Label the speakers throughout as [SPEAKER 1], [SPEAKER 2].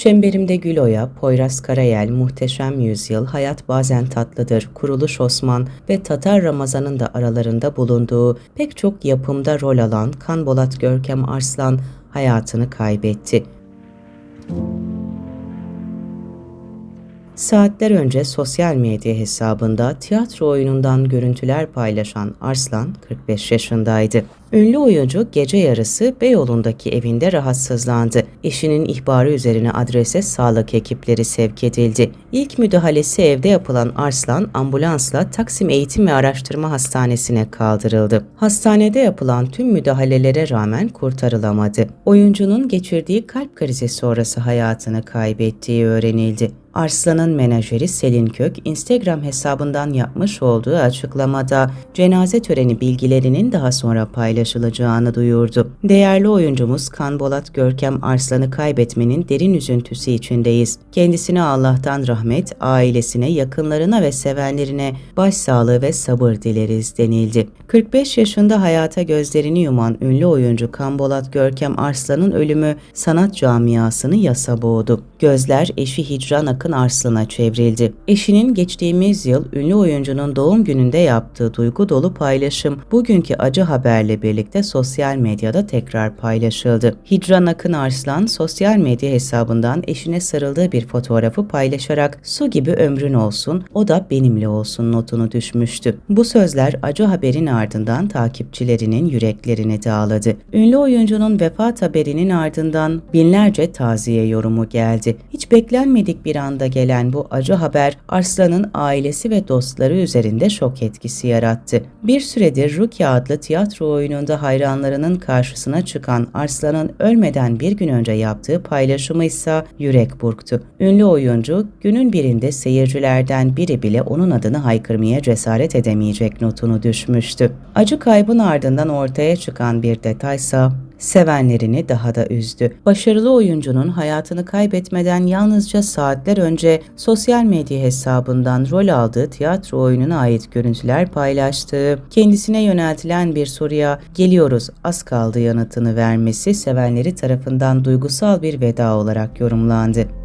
[SPEAKER 1] Çemberimde Gül Oya, Poyraz Karayel, Muhteşem Yüzyıl, Hayat Bazen Tatlıdır, Kuruluş Osman ve Tatar Ramazan'ın da aralarında bulunduğu pek çok yapımda rol alan Kan Bolat Görkem Arslan hayatını kaybetti. Saatler önce sosyal medya hesabında tiyatro oyunundan görüntüler paylaşan Arslan 45 yaşındaydı. Ünlü oyuncu gece yarısı Beyoğlu'ndaki evinde rahatsızlandı. Eşinin ihbarı üzerine adrese sağlık ekipleri sevk edildi. İlk müdahalesi evde yapılan Arslan ambulansla Taksim Eğitim ve Araştırma Hastanesi'ne kaldırıldı. Hastanede yapılan tüm müdahalelere rağmen kurtarılamadı. Oyuncunun geçirdiği kalp krizi sonrası hayatını kaybettiği öğrenildi. Arslan'ın menajeri Selin Kök, Instagram hesabından yapmış olduğu açıklamada cenaze töreni bilgilerinin daha sonra paylaşılacağını duyurdu. Değerli oyuncumuz Kan Bolat Görkem Arslan'ı kaybetmenin derin üzüntüsü içindeyiz. Kendisine Allah'tan rahmet, ailesine, yakınlarına ve sevenlerine başsağlığı ve sabır dileriz denildi. 45 yaşında hayata gözlerini yuman ünlü oyuncu Kan Bolat Görkem Arslan'ın ölümü sanat camiasını yasa boğdu. Gözler eşi Hicran Akın Arslan'a çevrildi. Eşinin geçtiğimiz yıl ünlü oyuncunun doğum gününde yaptığı duygu dolu paylaşım bugünkü acı haberle birlikte sosyal medyada tekrar paylaşıldı. Hicran Akın Arslan sosyal medya hesabından eşine sarıldığı bir fotoğrafı paylaşarak su gibi ömrün olsun, o da benimle olsun notunu düşmüştü. Bu sözler acı haberin ardından takipçilerinin yüreklerini dağladı. Ünlü oyuncunun vefat haberinin ardından binlerce taziye yorumu geldi. Hiç beklenmedik bir anda gelen bu acı haber Arslan'ın ailesi ve dostları üzerinde şok etkisi yarattı. Bir süredir Ruki adlı tiyatro oyununda hayranlarının karşısına çıkan Arslan'ın ölmeden bir gün önce yaptığı paylaşımı ise yürek burktu. Ünlü oyuncu günün birinde seyircilerden biri bile onun adını haykırmaya cesaret edemeyecek notunu düşmüştü. Acı kaybın ardından ortaya çıkan bir detaysa sevenlerini daha da üzdü. Başarılı oyuncunun hayatını kaybetmeden yalnızca saatler önce sosyal medya hesabından rol aldığı tiyatro oyununa ait görüntüler paylaştığı, kendisine yöneltilen bir soruya geliyoruz az kaldı yanıtını vermesi sevenleri tarafından duygusal bir veda olarak yorumlandı.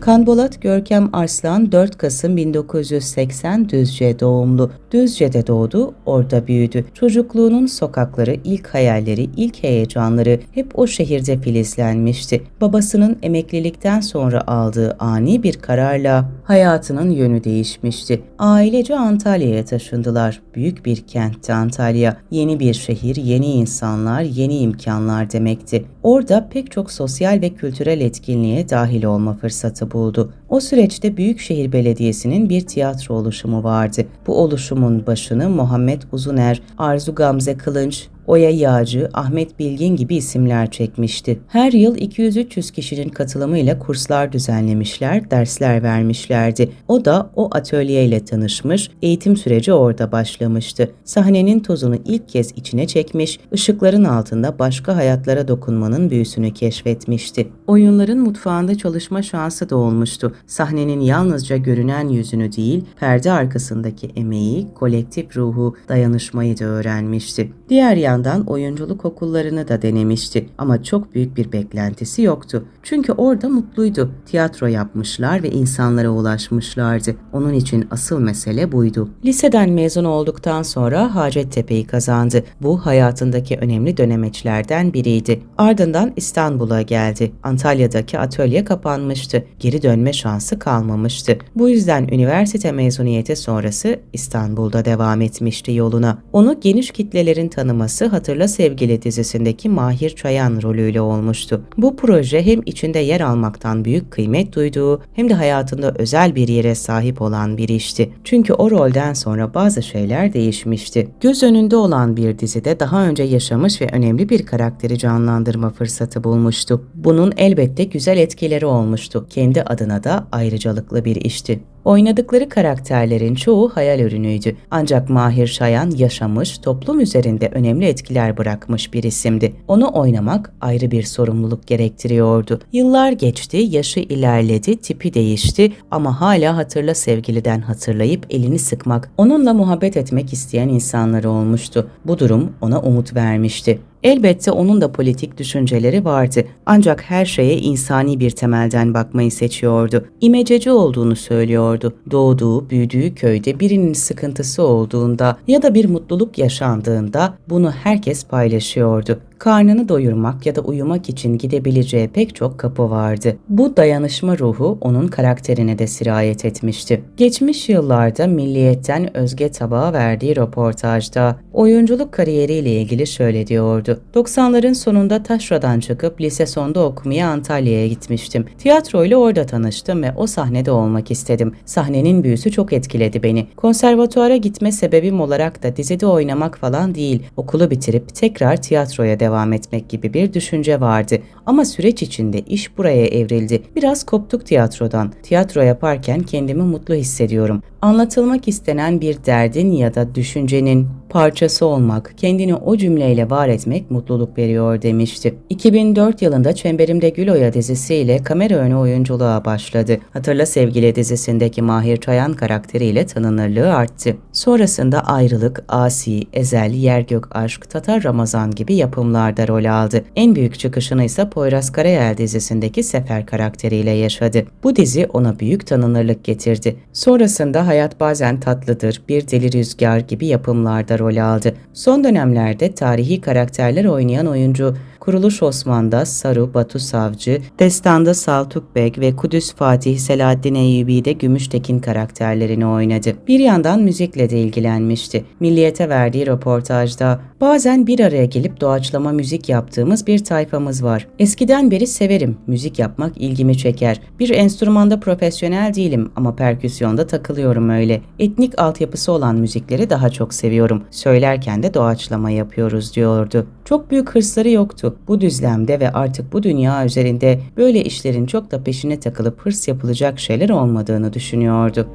[SPEAKER 1] Kanbolat Görkem Arslan 4 Kasım 1980 Düzce doğumlu. Düzce'de doğdu, orada büyüdü. Çocukluğunun sokakları, ilk hayalleri, ilk heyecanları hep o şehirde filizlenmişti. Babasının emeklilikten sonra aldığı ani bir kararla hayatının yönü değişmişti. Ailece Antalya'ya taşındılar. Büyük bir kentti Antalya. Yeni bir şehir, yeni insanlar, yeni imkanlar demekti. Orada pek çok sosyal ve kültürel etkinliğe dahil olma fırsatı buldu. O süreçte Büyükşehir Belediyesi'nin bir tiyatro oluşumu vardı. Bu oluşumun başını Muhammed Uzuner, Arzu Gamze Kılınç, Oya Yağcı, Ahmet Bilgin gibi isimler çekmişti. Her yıl 200-300 kişinin katılımıyla kurslar düzenlemişler, dersler vermişlerdi. O da o atölyeyle tanışmış, eğitim süreci orada başlamıştı. Sahnenin tozunu ilk kez içine çekmiş, ışıkların altında başka hayatlara dokunmanın büyüsünü keşfetmişti. Oyunların mutfağında çalışma şansı da olmuştu. Sahnenin yalnızca görünen yüzünü değil, perde arkasındaki emeği, kolektif ruhu, dayanışmayı da öğrenmişti. Diğer yandan oyunculuk okullarını da denemişti ama çok büyük bir beklentisi yoktu. Çünkü orada mutluydu. Tiyatro yapmışlar ve insanlara ulaşmışlardı. Onun için asıl mesele buydu. Liseden mezun olduktan sonra Hacettepe'yi kazandı. Bu hayatındaki önemli dönemeçlerden biriydi. Ardından İstanbul'a geldi. Antalya'daki atölye kapanmıştı. Geri dönme şansı kalmamıştı. Bu yüzden üniversite mezuniyeti sonrası İstanbul'da devam etmişti yoluna. Onu geniş kitlelerin tanıması Hatırla Sevgili dizisindeki Mahir Çayan rolüyle olmuştu. Bu proje hem içinde yer almaktan büyük kıymet duyduğu hem de hayatında özel bir yere sahip olan bir işti. Çünkü o rolden sonra bazı şeyler değişmişti. Göz önünde olan bir dizide daha önce yaşamış ve önemli bir karakteri canlandırma fırsatı bulmuştu. Bunun elbette güzel etkileri olmuştu. Kendi adına da ayrıcalıklı bir işti. Oynadıkları karakterlerin çoğu hayal ürünüydü. Ancak Mahir Şayan yaşamış, toplum üzerinde önemli etkiler bırakmış bir isimdi. Onu oynamak ayrı bir sorumluluk gerektiriyordu. Yıllar geçti, yaşı ilerledi, tipi değişti ama hala hatırla sevgiliden hatırlayıp elini sıkmak, onunla muhabbet etmek isteyen insanları olmuştu. Bu durum ona umut vermişti. Elbette onun da politik düşünceleri vardı. Ancak her şeye insani bir temelden bakmayı seçiyordu. İmececi olduğunu söylüyordu. Doğduğu, büyüdüğü köyde birinin sıkıntısı olduğunda ya da bir mutluluk yaşandığında bunu herkes paylaşıyordu karnını doyurmak ya da uyumak için gidebileceği pek çok kapı vardı. Bu dayanışma ruhu onun karakterine de sirayet etmişti. Geçmiş yıllarda Milliyet'ten Özge Tabağa verdiği röportajda oyunculuk kariyeriyle ilgili şöyle diyordu. 90'ların sonunda Taşra'dan çıkıp lise sonda okumaya Antalya'ya gitmiştim. Tiyatroyla orada tanıştım ve o sahnede olmak istedim. Sahnenin büyüsü çok etkiledi beni. Konservatuara gitme sebebim olarak da dizide oynamak falan değil, okulu bitirip tekrar tiyatroya devam devam etmek gibi bir düşünce vardı. Ama süreç içinde iş buraya evrildi. Biraz koptuk tiyatrodan. Tiyatro yaparken kendimi mutlu hissediyorum. Anlatılmak istenen bir derdin ya da düşüncenin parçası olmak, kendini o cümleyle var etmek mutluluk veriyor demişti. 2004 yılında Çemberimde Gül Oya dizisiyle kamera önü oyunculuğa başladı. Hatırla Sevgili dizisindeki Mahir Çayan karakteriyle tanınırlığı arttı. Sonrasında Ayrılık, Asi, Ezel, Yergök Aşk, Tatar Ramazan gibi yapımlarda rol aldı. En büyük çıkışını ise Poyraz Karayel dizisindeki Sefer karakteriyle yaşadı. Bu dizi ona büyük tanınırlık getirdi. Sonrasında Hayat Bazen Tatlıdır, Bir Deli Rüzgar gibi yapımlarda rol aldı. Son dönemlerde tarihi karakterler oynayan oyuncu Kuruluş Osman'da Saru Batu Savcı, Destan'da Saltuk Beg ve Kudüs Fatih Selahaddin Eyyubi'de Gümüştekin karakterlerini oynadı. Bir yandan müzikle de ilgilenmişti. Milliyete verdiği röportajda bazen bir araya gelip doğaçlama müzik yaptığımız bir tayfamız var. Eskiden beri severim. Müzik yapmak ilgimi çeker. Bir enstrümanda profesyonel değilim ama perküsyonda takılıyorum öyle. Etnik altyapısı olan müzikleri daha çok seviyorum. Söylerken de doğaçlama yapıyoruz diyordu. Çok büyük hırsları yoktu. Bu düzlemde ve artık bu dünya üzerinde böyle işlerin çok da peşine takılıp hırs yapılacak şeyler olmadığını düşünüyordu.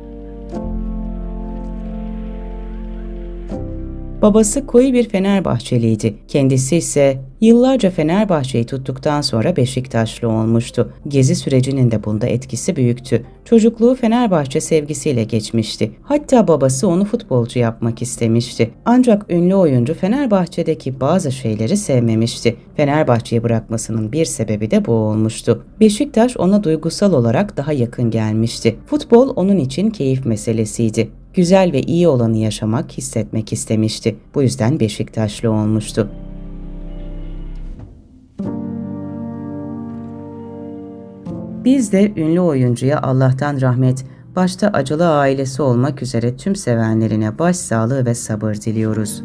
[SPEAKER 1] Babası koyu bir Fenerbahçeliydi. Kendisi ise yıllarca Fenerbahçe'yi tuttuktan sonra Beşiktaşlı olmuştu. Gezi sürecinin de bunda etkisi büyüktü. Çocukluğu Fenerbahçe sevgisiyle geçmişti. Hatta babası onu futbolcu yapmak istemişti. Ancak ünlü oyuncu Fenerbahçe'deki bazı şeyleri sevmemişti. Fenerbahçe'yi bırakmasının bir sebebi de bu olmuştu. Beşiktaş ona duygusal olarak daha yakın gelmişti. Futbol onun için keyif meselesiydi güzel ve iyi olanı yaşamak, hissetmek istemişti. Bu yüzden Beşiktaşlı olmuştu. Biz de ünlü oyuncuya Allah'tan rahmet, başta acılı ailesi olmak üzere tüm sevenlerine başsağlığı ve sabır diliyoruz.